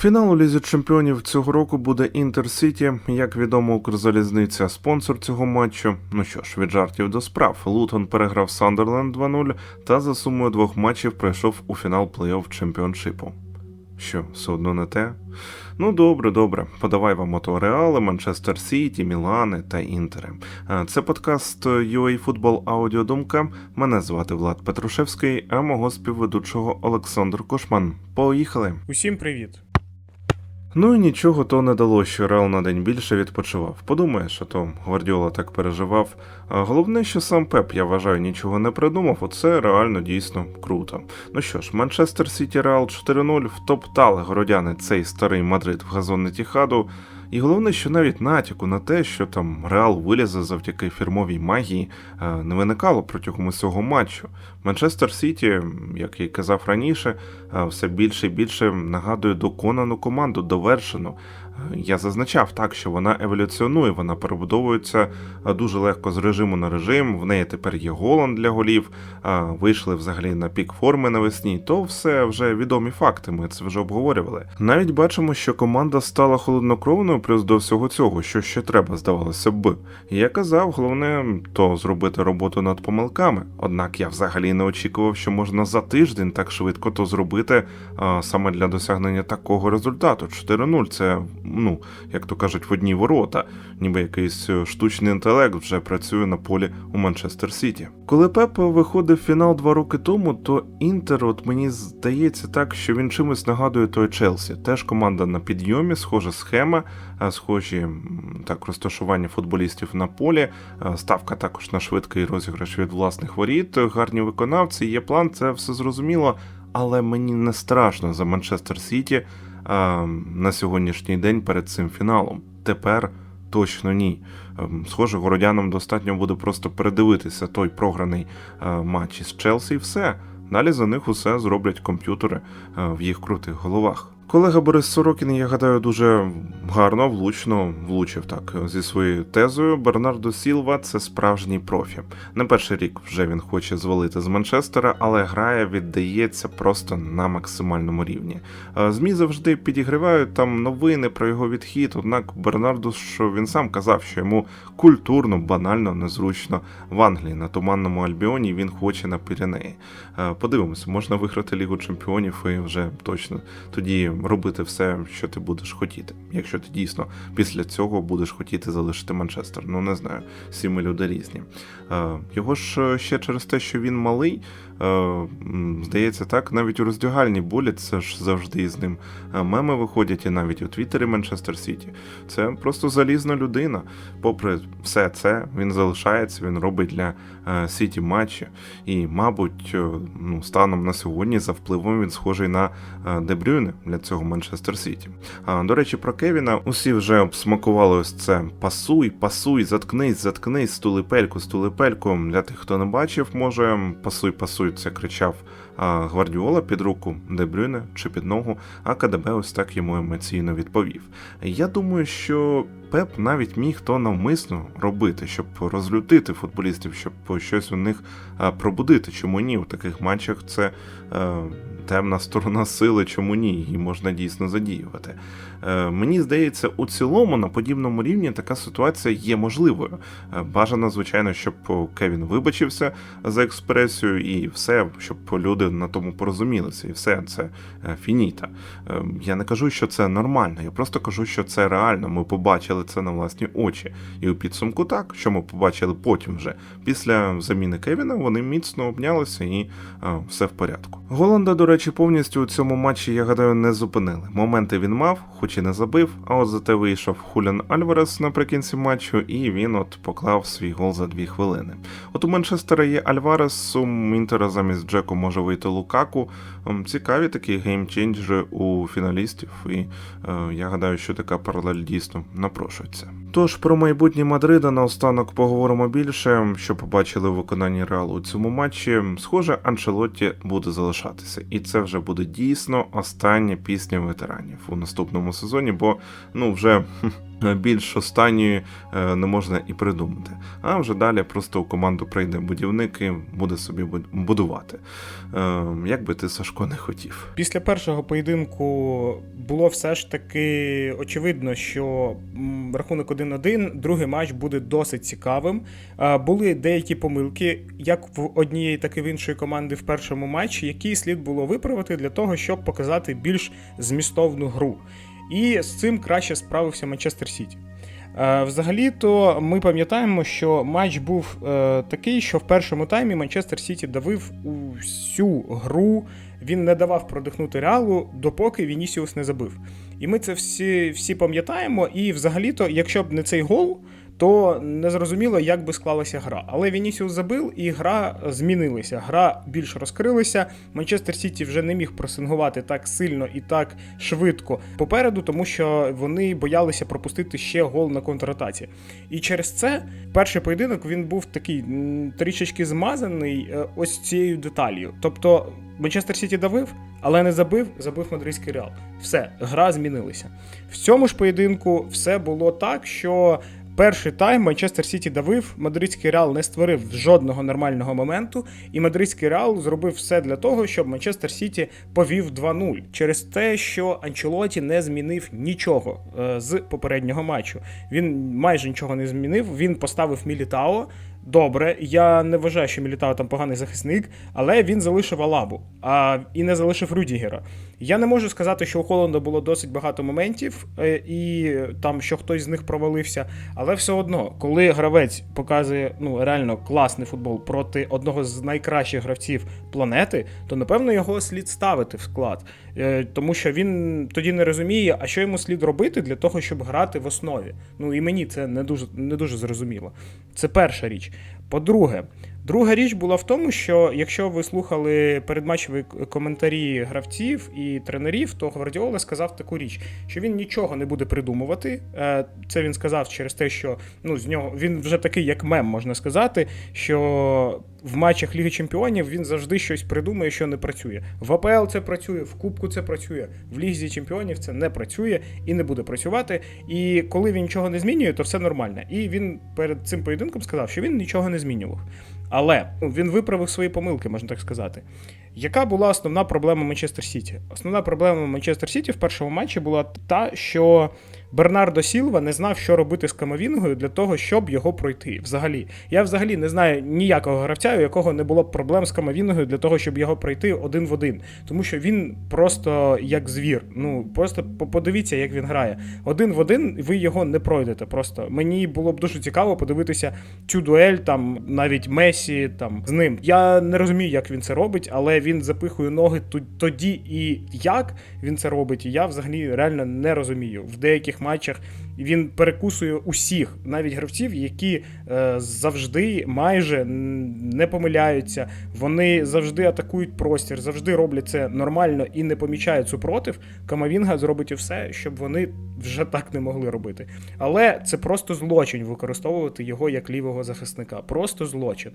Фінал у лізі чемпіонів цього року буде Інтер Сіті. Як відомо, Укрзалізниця спонсор цього матчу. Ну що ж, від жартів до справ. Лутон переграв Сандерленд 2-0 та за сумою двох матчів пройшов у фінал плей-офф чемпіоншипу. Що, все одно не те? Ну добре, добре. Подавай вам ото Реали, Манчестер Сіті, Мілани та Інтери. Це подкаст UA Футбол Аудіодумка. Мене звати Влад Петрушевський, а мого співведучого Олександр Кошман. Поїхали! Усім привіт! Ну і нічого то не дало, що Реал на день більше відпочивав. Подумаєш, а то Гвардіола так переживав. А головне, що сам Пеп, я вважаю, нічого не придумав. Оце реально дійсно круто. Ну що ж, Манчестер Сіті Реал 4-0 втоптали городяни цей старий Мадрид в газон Тіхаду. І головне, що навіть натяку на те, що там Реал вилізе завдяки фірмовій магії, е, не виникало протягом усього матчу. Манчестер Сіті, як й казав раніше, е, все більше і більше нагадує доконану команду, довершену. Е, Я зазначав так, що вона еволюціонує, вона перебудовується е, дуже легко з режиму на режим. В неї тепер є голан для голів. е, Вийшли взагалі на пік форми навесні. То все вже відомі факти. Ми це вже обговорювали. Навіть бачимо, що команда стала холоднокровною, плюс до всього цього, що ще треба, здавалося б. Я казав, головне то зробити роботу над помилками. Однак я взагалі не очікував, що можна за тиждень так швидко то зробити а, саме для досягнення такого результату. 4-0 це, ну, як то кажуть, в одні ворота, ніби якийсь е, штучний інтелект вже працює на полі у Манчестер Сіті. Коли Пеп виходив в фінал два роки тому, то Інтер, от мені здається так, що він чимось нагадує той Челсі. Теж команда на підйомі, схожа схема, схожі так розташування футболістів на полі. Ставка також на швидкий розіграш від власних воріт, гарні виконавці. Є план, це все зрозуміло. Але мені не страшно за Манчестер Сіті а, на сьогоднішній день перед цим фіналом. Тепер точно ні. Схоже, городянам достатньо буде просто передивитися той програний матч із Челсі, і все. Далі за них усе зроблять комп'ютери в їх крутих головах. Колега Борис Сорокін, я гадаю, дуже гарно, влучно влучив так зі своєю тезою. Бернардо Сілва це справжній профі. Не перший рік вже він хоче звалити з Манчестера, але грає, віддається просто на максимальному рівні. Е, ЗМІ завжди підігрівають там новини про його відхід. Однак Бернардо, що він сам казав, що йому культурно, банально, незручно в Англії на туманному Альбіоні. Він хоче на Піренеї. Е, Подивимося, можна виграти Лігу Чемпіонів і вже точно тоді робити все, що ти будеш хотіти. Якщо ти дійсно після цього будеш хотіти залишити Манчестер. Ну не знаю, всі ми люди різні. Е, Його ж е, ще через те, що він малий. е, Здається, так, навіть у роздягальні болять, це ж завжди із ним меми виходять, і навіть у Твіттері Манчестер Сіті. Це просто залізна людина. Попри все це, він залишається, він робить для Сіті матчі. І, мабуть, ну, станом на сьогодні за впливом він схожий на е, Де Брюйне для Манчестер Сіті. А, До речі, про Кевіна усі вже обсмакували ось це пасуй, пасуй, заткнись, заткнись, стулипельку, стулипельку. Для тих, хто не бачив, може пасуй, пасуй, це кричав Гвардіола під руку Де Брюйне чи під ногу, а КДБ ось так йому емоційно відповів. Я думаю, що Пеп навіть міг то навмисно робити, щоб розлютити футболістів, щоб щось у них пробудити. Чому ні? У таких матчах це е, темна сторона сили, чому ні? Її можна дійсно задіювати. Е, мені здається, у цілому на подібному рівні така ситуація є можливою. Е, Бажано, звичайно, щоб Кевін вибачився за експресію і все, щоб люди на тому порозумілися, і все це е, фініта. Е, Я не кажу, що це нормально, я просто кажу, що це реально. Ми побачили це на власні очі. І у підсумку так, що ми побачили потім вже. Після заміни Кевіна вони міцно обнялися і е, все в порядку. Голланда, до речі, повністю у цьому матчі, я гадаю, не зупинили. Моменти він мав, хоч і не забив, а от зате вийшов Хулян Альварес наприкінці матчу, і він от поклав свій гол за дві хвилини. От у Манчестера є Альварес, у Мінтера замість Джеку може вийти Лукаку. Цікаві такі геймченджери у фіналістів, і е, я гадаю, що така паралель дійсно напрошується. Тож про майбутнє Мадрида наостанок поговоримо більше, що побачили в виконанні Реалу у цьому матчі. Схоже, Анчелотті буде залишатися, і це вже буде дійсно остання пісня ветеранів у наступному сезоні, бо ну вже. Більш останньої е, не можна і придумати. А вже далі просто у команду прийде будівник і буде собі будувати. Е, Як би ти Сашко не хотів. Після першого поєдинку було все ж таки очевидно, що рахунок 1-1, другий матч буде досить цікавим. Е, Були деякі помилки, як в однієї, так і в іншої команди в першому матчі, які слід було виправити для того, щоб показати більш змістовну гру. І з цим краще справився Манчестер Сіті. Е, Взагалі-то ми пам'ятаємо, що матч був е, такий, що в першому таймі Манчестер Сіті давив усю гру. Він не давав продихнути реалу, допоки Вінісіус не забив. І ми це всі, всі пам'ятаємо. І взагалі-то, якщо б не цей гол, то не зрозуміло, як би склалася гра. Але Вінісіус забив, і гра змінилася. Гра більш розкрилася. Манчестер Сіті вже не міг пресингувати так сильно і так швидко попереду, тому що вони боялися пропустити ще гол на контратаці. І через це перший поєдинок він був такий трішечки змазаний е, ось цією деталью. Тобто Манчестер Сіті давив, але не забив, забив мадридський реал. Все, гра змінилася. В цьому ж поєдинку все було так, що. Перший тайм Манчестер Сіті давив, мадридський реал не створив жодного нормального моменту, і мадридський реал зробив все для того, щоб Манчестер Сіті повів 2-0 через те, що Анчелоті не змінив нічого е, з попереднього матчу. Він майже нічого не змінив. Він поставив Мілітао. Добре, я не вважаю, що Мілітао там поганий захисник, але він залишив Алабу, а і не залишив Рюдігера. Я не можу сказати, що у Холланда було досить багато моментів, е, і там що хтось з них провалився. Але все одно, коли гравець показує ну реально класний футбол проти одного з найкращих гравців планети, то напевно його слід ставити в склад, Е, тому що він тоді не розуміє, а що йому слід робити для того, щоб грати в основі. Ну і мені це не дуже не дуже зрозуміло. Це перша річ. По-друге, друга річ була в тому, що якщо ви слухали передматчеві коментарі гравців і тренерів, то Гвардіола сказав таку річ, що він нічого не буде придумувати. Е, Це він сказав через те, що ну з нього він вже такий, як мем, можна сказати, що в матчах Ліги Чемпіонів він завжди щось придумує, що не працює. В АПЛ це працює, в Кубку це працює, в Лізі Чемпіонів це не працює і не буде працювати. І коли він нічого не змінює, то все нормально. І він перед цим поєдинком сказав, що він нічого не змінював. Але він виправив свої помилки, можна так сказати. Яка була основна проблема Манчестер Сіті? Основна проблема Манчестер Сіті в першому матчі була та, що Бернардо Сілва не знав, що робити з Камовінгою для того, щоб його пройти. Взагалі, я взагалі не знаю ніякого гравця, у якого не було б проблем з Камовінгою для того, щоб його пройти один в один. Тому що він просто як звір. Ну просто подивіться, як він грає. Один в один ви його не пройдете. Просто мені було б дуже цікаво подивитися цю дуель, там навіть Месі там з ним. Я не розумію, як він це робить, але він запихує ноги тоді і як він це робить. Я взагалі реально не розумію. В деяких матчах він перекусує усіх, навіть гравців, які е, завжди майже не помиляються. Вони завжди атакують простір, завжди роблять це нормально і не помічають супротив. Камавінга зробить все, щоб вони вже так не могли робити. Але це просто злочин використовувати його як лівого захисника. Просто злочин.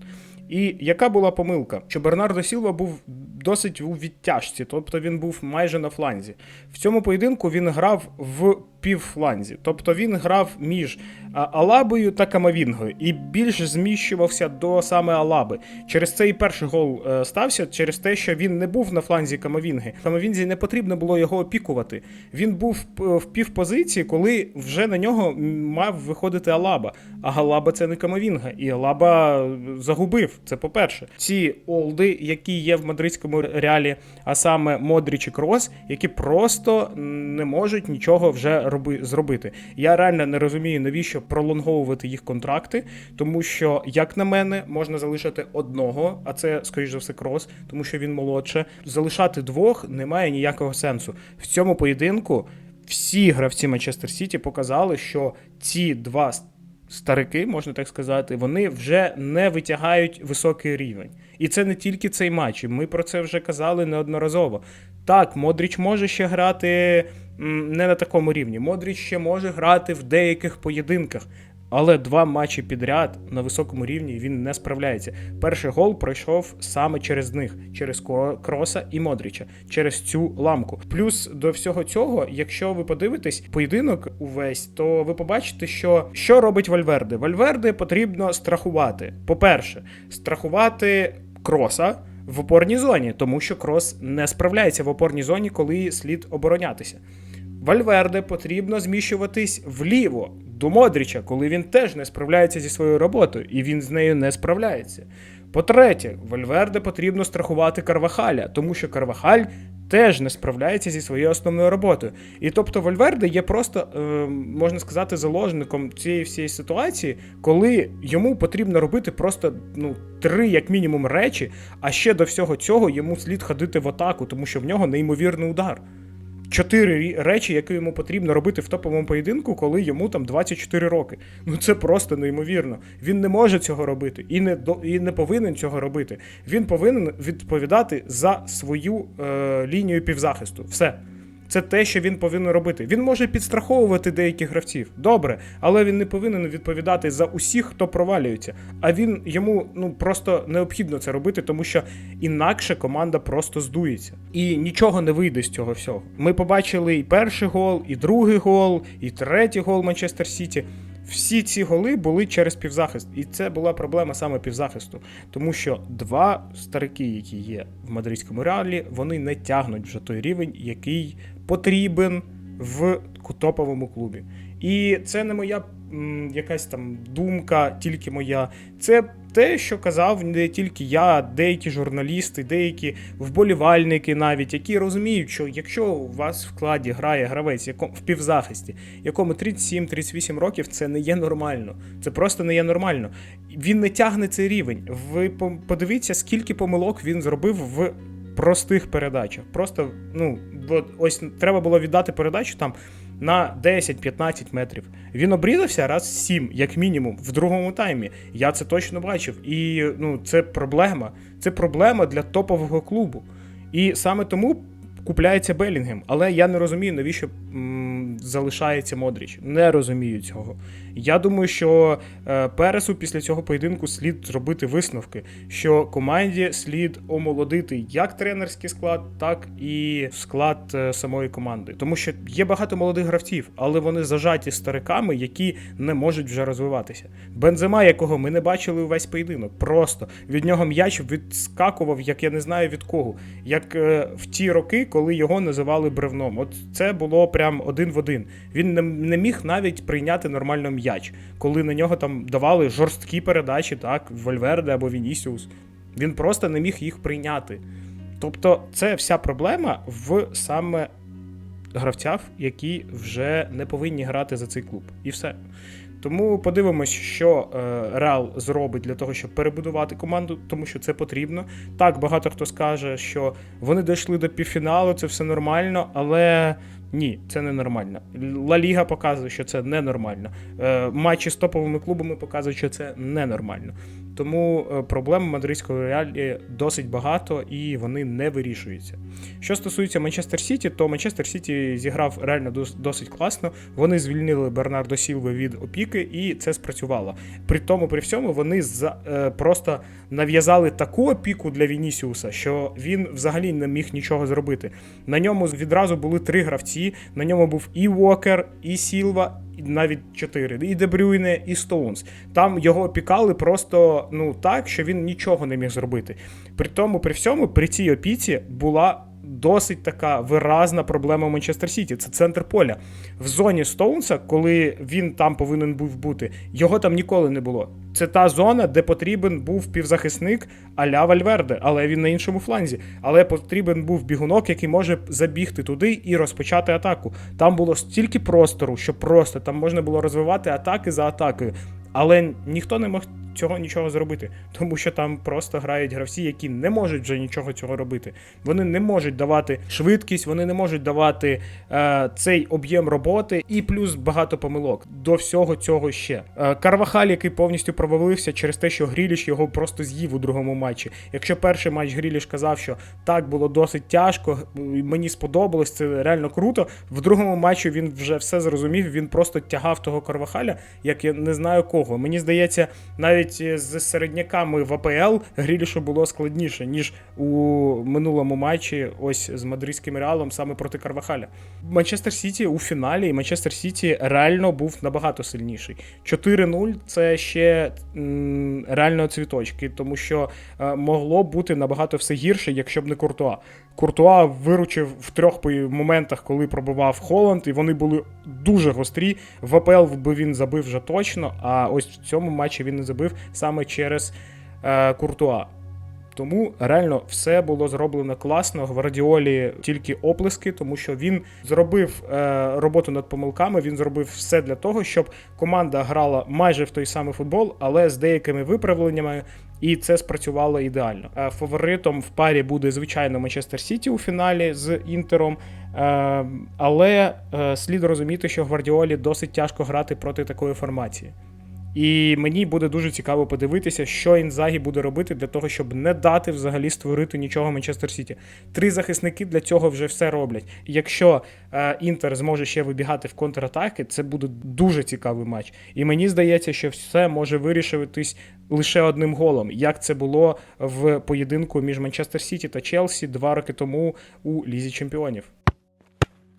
І яка була помилка? Що Бернардо Сілва був досить у відтяжці, тобто він був майже на фланзі. В цьому поєдинку він грав в півфланзі, тобто він грав між Алабою та Камавінгою і більш зміщувався до саме Алаби. Через це і перший гол е, стався, через те, що він не був на фланзі Камавінги. Камавінзі не потрібно було його опікувати. Він був в півпозиції, коли вже на нього мав виходити Алаба. А Алаба це не Камавінга, і Алаба е, загубив. Це по-перше. Ці олди, які є в мадридському реалі, а саме Модріч і Крос, які просто не можуть нічого вже роби, зробити. Я реально не розумію, навіщо пролонговувати їх контракти, тому що, як на мене, можна залишити одного, а це, скоріш за все, крос, тому що він молодше. Залишати двох немає ніякого сенсу. В цьому поєдинку всі гравці Манчестер Сіті показали, що ці два старики, можна так сказати, вони вже не витягають високий рівень. І це не тільки цей матч. Ми про це вже казали неодноразово. Так, Модріч може ще грати не на такому рівні. Модріч ще може грати в деяких поєдинках. Але два матчі підряд на високому рівні він не справляється. Перший гол пройшов саме через них, через Кроса і Модріча, через цю ламку. Плюс до всього цього, якщо ви подивитесь поєдинок увесь, то ви побачите, що що робить Вальверде. Вальверде потрібно страхувати. По-перше, страхувати кроса. В опорній зоні, тому що крос не справляється в опорній зоні, коли слід оборонятися. Вальверде потрібно зміщуватись вліво до Модріча, коли він теж не справляється зі своєю роботою, і він з нею не справляється. По-третє, Вальверде потрібно страхувати Карвахаля, тому що Карвахаль теж не справляється зі своєю основною роботою. І тобто Вольверде є просто, е, можна сказати, заложником цієї всієї ситуації, коли йому потрібно робити просто ну, три, як мінімум, речі, а ще до всього цього йому слід ходити в атаку, тому що в нього неймовірний удар чотири речі, які йому потрібно робити в топовому поєдинку, коли йому там 24 роки. Ну це просто неймовірно. Він не може цього робити і не до і не повинен цього робити. Він повинен відповідати за свою е, лінію півзахисту. Все. Це те, що він повинен робити. Він може підстраховувати деяких гравців, добре, але він не повинен відповідати за усіх, хто провалюється. А він йому ну просто необхідно це робити, тому що інакше команда просто здується. І нічого не вийде з цього всього. Ми побачили і перший гол, і другий гол, і третій гол Манчестер Сіті. Всі ці голи були через півзахист, і це була проблема саме півзахисту, тому що два старики, які є в мадридському реалі, вони не тягнуть вже той рівень, який потрібен в топовому клубі. І це не моя м, якась там думка, тільки моя. Це те, що казав не тільки я, деякі журналісти, деякі вболівальники, навіть які розуміють, що якщо у вас в складі грає гравець якому в півзахисті, якому 37-38 років, це не є нормально. Це просто не є нормально. Він не тягне цей рівень. Ви подивіться, скільки помилок він зробив в простих передачах. Просто, ну, ось треба було віддати передачу там на 10-15 метрів. Він обрізався раз 7, як мінімум, в другому таймі. Я це точно бачив. І ну, це проблема. Це проблема для топового клубу. І саме тому купляється Белінгем. Але я не розумію, навіщо залишається Модріч. Не розумію цього. Я думаю, що е, Пересу після цього поєдинку слід зробити висновки, що команді слід омолодити як тренерський склад, так і склад е, самої команди. Тому що є багато молодих гравців, але вони зажаті стариками, які не можуть вже розвиватися. Бензема, якого ми не бачили увесь поєдинок, просто від нього м'яч відскакував, як я не знаю від кого, як е, в ті роки, коли його називали бревном. От це було прям один в один. Він не, не міг навіть прийняти нормально м'яч, коли на нього там давали жорсткі передачі, так, Вольверде або Вінісіус. Він просто не міг їх прийняти. Тобто, це вся проблема в саме гравцях, які вже не повинні грати за цей клуб. І все. Тому подивимось, що е, Реал зробить для того, щоб перебудувати команду, тому що це потрібно. Так, багато хто скаже, що вони дійшли до півфіналу, це все нормально, але ні, це не нормально. Ла Ліга показує, що це ненормально. Е, матчі з топовими клубами показують, що це ненормально. Тому е, проблем мадридського реалі досить багато і вони не вирішуються. Що стосується Манчестер Сіті, то Манчестер Сіті зіграв реально досить класно. Вони звільнили Бернардо Сілви від опіки, і це спрацювало. При тому, при всьому, вони за, е, просто нав'язали таку опіку для Вінісіуса, що він взагалі не міг нічого зробити. На ньому відразу були три гравці. На ньому був і Уокер, і Сілва. Навіть 4, і Дебрюйне, і Стоунс. Там його опікали просто ну так, що він нічого не міг зробити. При тому, при всьому, при цій опіці була досить така виразна проблема Манчестер Сіті. Це центр поля. В зоні Стоунса, коли він там повинен був бути, його там ніколи не було. Це та зона, де потрібен був півзахисник а-ля Вальверде, але він на іншому фланзі. Але потрібен був бігунок, який може забігти туди і розпочати атаку. Там було стільки простору, що просто там можна було розвивати атаки за атакою. Але ніхто не мог цього нічого зробити, тому що там просто грають гравці, які не можуть вже нічого цього робити. Вони не можуть давати швидкість, вони не можуть давати е, цей об'єм роботи, і плюс багато помилок. До всього цього ще. Е, Карвахаль, який повністю провалився через те, що Гріліш його просто з'їв у другому матчі. Якщо перший матч Гріліш казав, що так було досить тяжко, мені сподобалось, це реально круто. В другому матчі він вже все зрозумів. Він просто тягав того Карвахаля, як я не знаю кого. Мені здається, навіть е, з середняками в АПЛ Грілішу було складніше, ніж у минулому матчі, ось з мадридським реалом, саме проти Карвахаля. Манчестер Сіті у фіналі, і Манчестер Сіті реально був набагато сильніший. 4-0 це ще реально цвіточки, тому що е, могло бути набагато все гірше, якщо б не Куртуа. Куртуа виручив в трьох моментах, коли пробивав Холланд, і вони були дуже гострі. В АПЛ би він забив вже точно, а ось в цьому матчі він не забив саме через е, Куртуа. Тому реально все було зроблено класно. Гвардіолі тільки оплески, тому що він зробив е, роботу над помилками. Він зробив все для того, щоб команда грала майже в той самий футбол, але з деякими виправленнями. І це спрацювало ідеально. Е, Фаворитом в парі буде звичайно Манчестер Сіті у фіналі з Інтером. Е, Але е, слід розуміти, що Гвардіолі досить тяжко грати проти такої формації. І мені буде дуже цікаво подивитися, що Інзагі буде робити для того, щоб не дати взагалі створити нічого Манчестер Сіті. Три захисники для цього вже все роблять. Якщо е, Інтер зможе ще вибігати в контратаки, це буде дуже цікавий матч. І мені здається, що все може вирішуватись лише одним голом, як це було в поєдинку між Манчестер Сіті та Челсі два роки тому у Лізі Чемпіонів.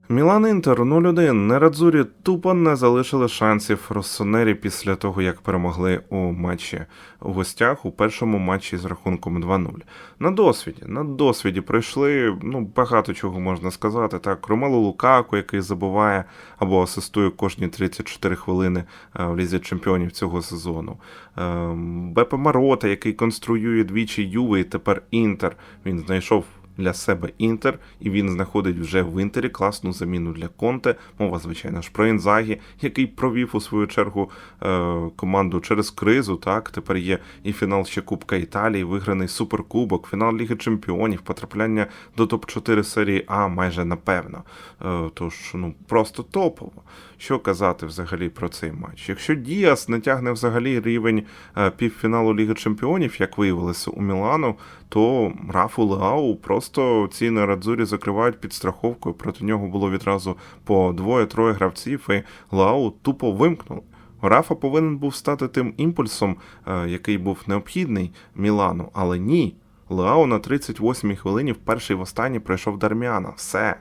Мілан Інтер 0-1. Нерадзурі тупо не залишили шансів Россонері після того, як перемогли у матчі у гостях у першому матчі з рахунком 2-0. На досвіді, на досвіді пройшли ну багато чого можна сказати. Так, Ромело Лукако, який забуває або асистує кожні 34 хвилини е, в лізі чемпіонів цього сезону. Ем, Бепе Марота, який конструює двічі Юви, і тепер Інтер. Він знайшов для себе Інтер, і він знаходить вже в Інтері класну заміну для Конте. Мова, звичайно ж, про Інзагі, який провів у свою чергу е, команду через кризу. Так, тепер є і фінал ще Кубка Італії, виграний суперкубок, фінал Ліги Чемпіонів, потрапляння до топ-4 серії А майже напевно. Е, тож, ну просто топово. Що казати взагалі про цей матч? Якщо Діас не тягне взагалі рівень е, півфіналу Ліги Чемпіонів, як виявилося у Мілану, то Рафу Леау просто ці нерадзурі закривають під страховкою. Проти нього було відразу по двоє-троє гравців, і Леау тупо вимкнули. Рафа повинен був стати тим імпульсом, е, який був необхідний Мілану, але ні. Леау на 38-й хвилині в першій в останній пройшов Дарміана. Все.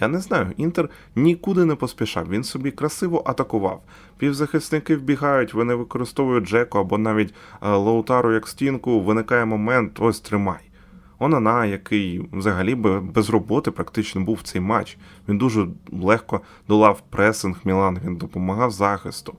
Я не знаю, Інтер нікуди не поспішав, він собі красиво атакував. Півзахисники вбігають, вони використовують Джеку або навіть е, Лоутару як стінку, виникає момент, ось тримай. Онана, який взагалі би без роботи практично був в цей матч. Він дуже легко долав пресинг Мілан, він допомагав захисту.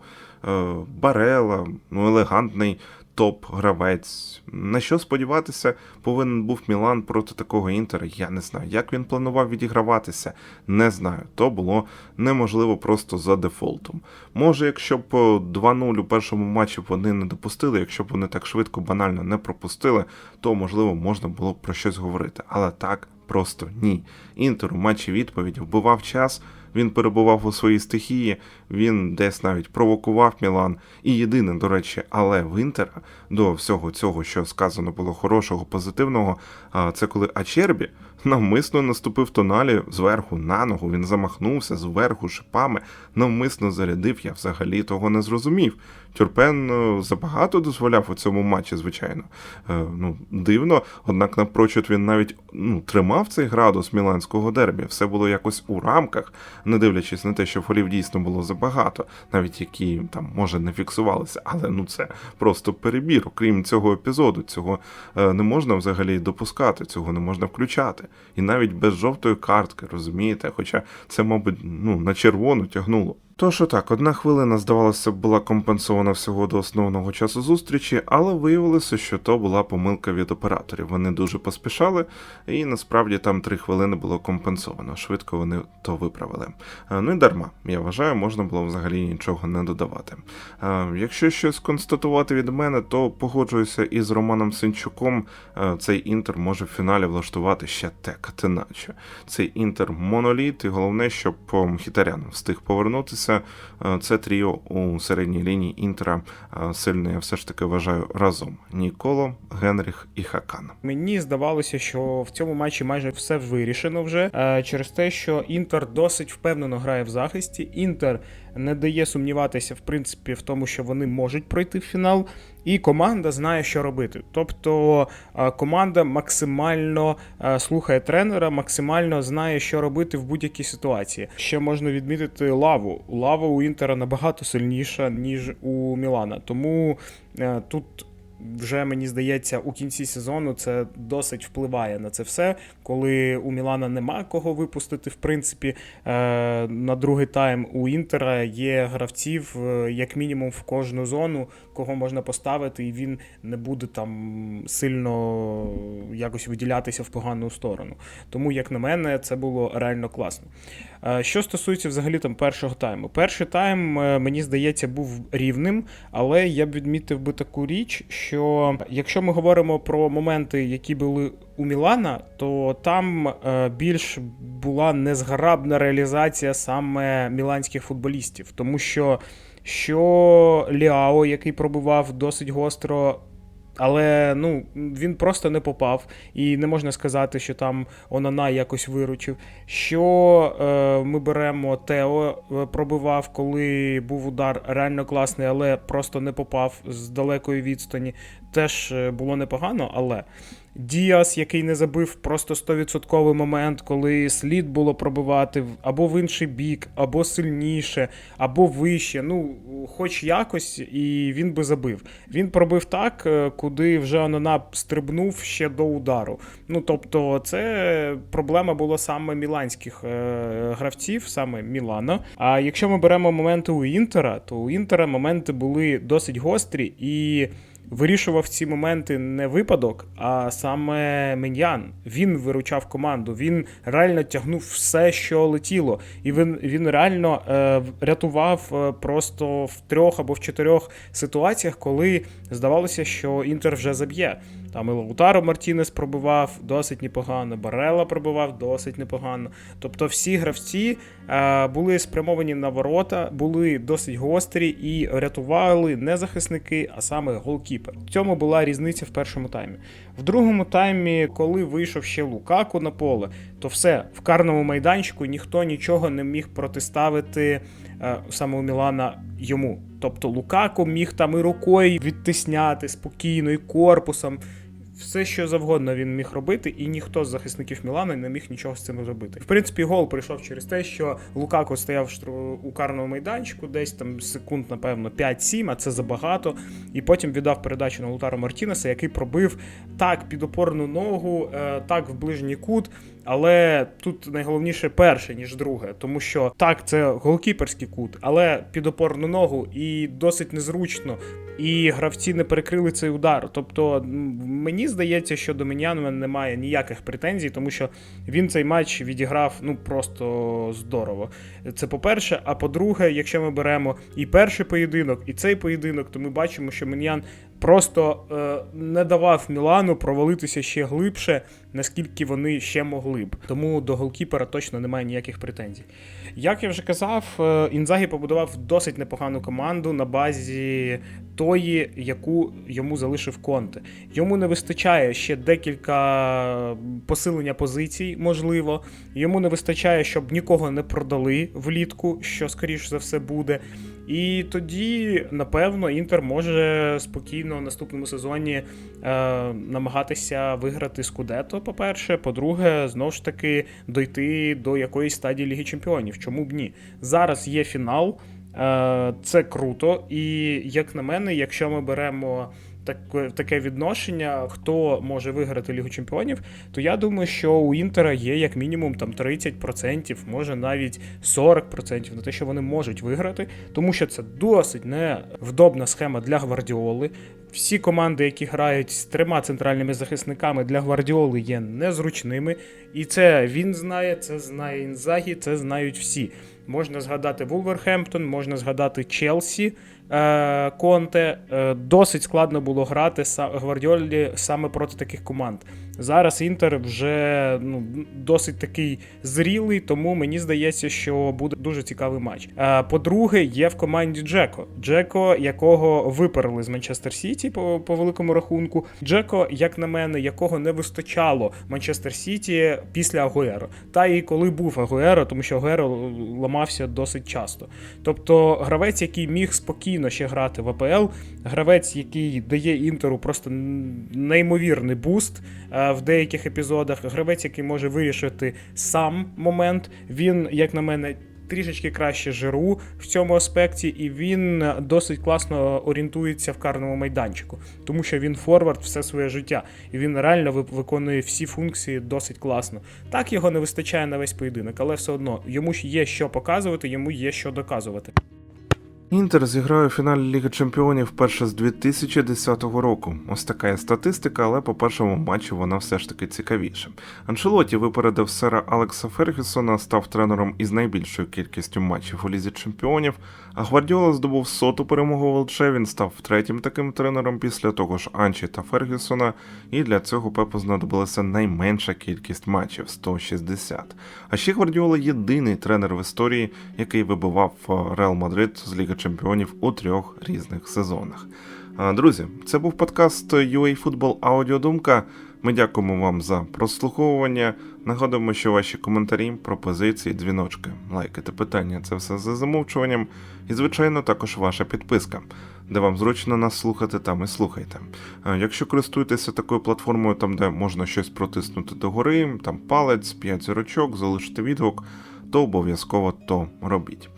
Е, Барела, ну елегантний топ-гравець. На що сподіватися, повинен був Мілан проти такого інтера. Я не знаю. Як він планував відіграватися, не знаю. То було неможливо просто за дефолтом. Може, якщо б е, 2-0 у першому матчі вони не допустили, якщо б вони так швидко банально не пропустили, то можливо можна було б про щось говорити. Але так просто ні. Інтер у матчі відповіді вбивав час. Він перебував у своїй стихії, він десь навіть провокував Мілан. І єдине, до речі, але в Інтера до всього цього, що сказано було хорошого, позитивного, а, це коли Ачербі навмисно наступив тоналі зверху на ногу. Він замахнувся зверху шипами, навмисно зарядив. Я взагалі того не зрозумів. Тюрпен е, забагато дозволяв у цьому матчі, звичайно. Е, ну, дивно, однак напрочуд він навіть ну, тримав цей градус міланського дербі. Все було якось у рамках, не дивлячись на те, що фолів дійсно було забагато, навіть які там може не фіксувалися, але ну це просто перебір. Окрім цього епізоду, цього е, не можна взагалі допускати, цього не можна включати. І навіть без жовтої картки, розумієте? Хоча це, мабуть, ну на червону тягнуло. Тож отак, одна хвилина, здавалося, була компенсована всього до основного часу зустрічі, але виявилося, що то була помилка від операторів. Вони дуже поспішали, і насправді там три хвилини було компенсовано. Швидко вони то виправили. Е, Ну і дарма, я вважаю, можна було взагалі нічого не додавати. Е, Якщо щось констатувати від мене, то погоджуюся із Романом Синчуком. Е, Цей інтер може в фіналі влаштувати ще текати наче. Цей інтер моноліт, і головне, щоб по Мхітарян встиг повернутися. Е, Це тріо у середній лінії інтера сильно, сильне, я все ж таки вважаю разом: Ніколо, Генріх і Хакан. Мені здавалося, що в цьому матчі майже все вирішено вже е, через те, що Інтер досить впевнено грає в захисті. Інтер не дає сумніватися, в принципі, в тому, що вони можуть пройти в фінал, і команда знає, що робити. Тобто е, команда максимально е, слухає тренера, максимально знає, що робити в будь-якій ситуації. Ще можна відмітити лаву. Лава у Інтера набагато сильніша, ніж у Мілана. Тому е, тут вже мені здається, у кінці сезону це досить впливає на це все. Коли у Мілана нема кого випустити, в принципі, е, на другий тайм у Інтера є гравців, е, як мінімум, в кожну зону, кого можна поставити, і він не буде там сильно якось виділятися в погану сторону. Тому, як на мене, це було реально класно. Е, Що стосується взагалі там першого тайму, перший тайм, мені здається, був рівним, але я б відмітив би таку річ, що якщо ми говоримо про моменти, які були у Мілана, то там е, більш була незграбна реалізація саме міланських футболістів, тому що що Ліао, який пробував досить гостро. Але ну він просто не попав, і не можна сказати, що там Онана якось виручив. Що е, ми беремо Тео, е, пробивав, коли був удар реально класний, але просто не попав з далекої відстані. Теж е, було непогано, але. Діас, який не забив просто 100% момент, коли слід було пробивати або в інший бік, або сильніше, або вище. Ну, хоч якось, і він би забив. Він пробив так, е, куди вже Онана стрибнув ще до удару. Ну тобто, це проблема була саме міланських е, гравців, саме Мілана. А якщо ми беремо моменти у Інтера, то у Інтера моменти були досить гострі і. Вирішував ці моменти не випадок, а саме Меньян. Він виручав команду. Він реально тягнув все, що летіло, і він, він реально е, рятував е, просто в трьох або в чотирьох ситуаціях, коли здавалося, що Інтер вже заб'є. Там і Лаутаро Мартінес пробивав досить непогано, Барела пробивав досить непогано. Тобто всі гравці е, були спрямовані на ворота, були досить гострі і рятували не захисники, а саме голкіпер. В цьому була різниця в першому таймі. В другому таймі, коли вийшов ще Лукаку на поле, то все в карному майданчику ніхто нічого не міг протиставити е, саме у Мілана йому. Тобто Лукаку міг там і рукою відтисняти спокійно, і корпусом. Все, що завгодно він міг робити, і ніхто з захисників Мілана не міг нічого з цим зробити. В принципі, гол прийшов через те, що Лукако стояв у карному майданчику, десь там секунд, напевно, 5-7, а це забагато. І потім віддав передачу на Лутару Мартінеса, який пробив так під опорну ногу, е, так в ближній кут. Але тут найголовніше перше, ніж друге, тому що так, це голкіперський кут, але під опорну ногу і досить незручно. І гравці не перекрили цей удар. Тобто, мені здається, що до Меняна немає ніяких претензій, тому що він цей матч відіграв ну просто здорово. Це по-перше. А по-друге, якщо ми беремо і перший поєдинок, і цей поєдинок, то ми бачимо, що Менян просто е, не давав Мілану провалитися ще глибше, наскільки вони ще могли б. Тому до голкіпера точно немає ніяких претензій. Як я вже казав, е, Інзагі побудував досить непогану команду на базі тої, яку йому залишив Конте. Йому не вистачає ще декілька посилення позицій, можливо. Йому не вистачає, щоб нікого не продали влітку, що скоріш за все буде. І тоді, напевно, Інтер може спокійно в наступному сезоні е, намагатися виграти Скудето, по-перше. По-друге, знову ж таки дойти до якоїсь стадії Ліги Чемпіонів. Чому б ні? Зараз є фінал. Е, Це круто, і як на мене, якщо ми беремо таке, таке відношення, хто може виграти Лігу Чемпіонів, то я думаю, що у Інтера є як мінімум там 30%, може навіть 40% на те, що вони можуть виграти, тому що це досить невдобна схема для Гвардіоли. Всі команди, які грають з трьома центральними захисниками для Гвардіоли, є незручними. І це він знає, це знає Інзагі, це знають всі. Можна згадати Вулверхемптон, можна згадати Челсі. Е, Конте Е, досить складно було грати Гвардіолі саме проти таких команд. Зараз Інтер вже ну, досить такий зрілий, тому мені здається, що буде дуже цікавий матч. Е, По-друге, є в команді Джеко. Джеко, якого виперли з Манчестер Сіті по, по великому рахунку. Джеко, як на мене, якого не вистачало Манчестер Сіті після Агуеро. Та і коли був Агуеро, тому що Агуеро ламався досить часто. Тобто гравець, який міг спокійно ще грати в АПЛ, гравець, який дає інтеру просто неймовірний буст е, в деяких епізодах, гравець, який може вирішити сам момент. Він, як на мене, трішечки краще жиру в цьому аспекті, і він досить класно орієнтується в карному майданчику, тому що він форвард все своє життя, і він реально ви- виконує всі функції досить класно. Так його не вистачає на весь поєдинок, але все одно йому є що показувати, йому є що доказувати. Інтер зіграє у фіналі Ліги Чемпіонів вперше з 2010 року. Ось така є статистика, але по першому матчу вона все ж таки цікавіша. Анчелоті випередив сера Алекса Фергюсона, став тренером із найбільшою кількістю матчів у Лізі Чемпіонів. А Гвардіола здобув соту перемогу в ЛЧ. Він став третім таким тренером після того ж Анчі та Фергюсона. І для цього Пепу знадобилася найменша кількість матчів 160. А ще Гвардіола єдиний тренер в історії, який вибивав е, Реал Мадрид з Ліги Чемпіонів у трьох різних сезонах. Друзі, це був подкаст UA Football Аудіодумка. Ми дякуємо вам за прослуховування. Нагадуємо, що ваші коментарі, пропозиції, дзвіночки, лайки та питання це все за замовчуванням. І, звичайно, також ваша підписка, де вам зручно нас слухати, там і слухайте. Якщо користуєтеся такою платформою, там де можна щось протиснути догори, там палець, 5 зірочок, залишити відгук, то обов'язково то робіть.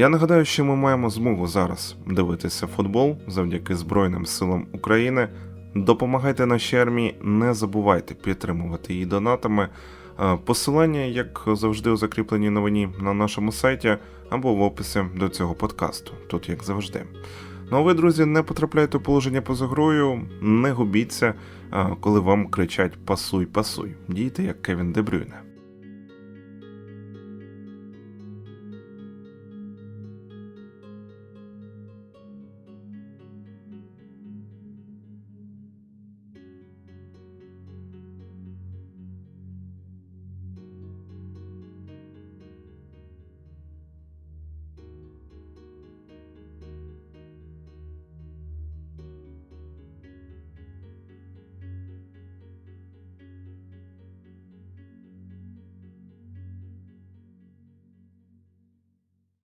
Я нагадаю, що ми маємо змогу зараз дивитися футбол завдяки Збройним силам України. Допомагайте нашій армії, не забувайте підтримувати її донатами. Е, Посилання, як завжди, у закріпленій новині на нашому сайті або в описі до цього подкасту, тут як завжди. Ну а ви, друзі, не потрапляйте у положення поза грою, не губіться, е, коли вам кричать пасуй, пасуй. Дійте як Кевін Дебрюйне.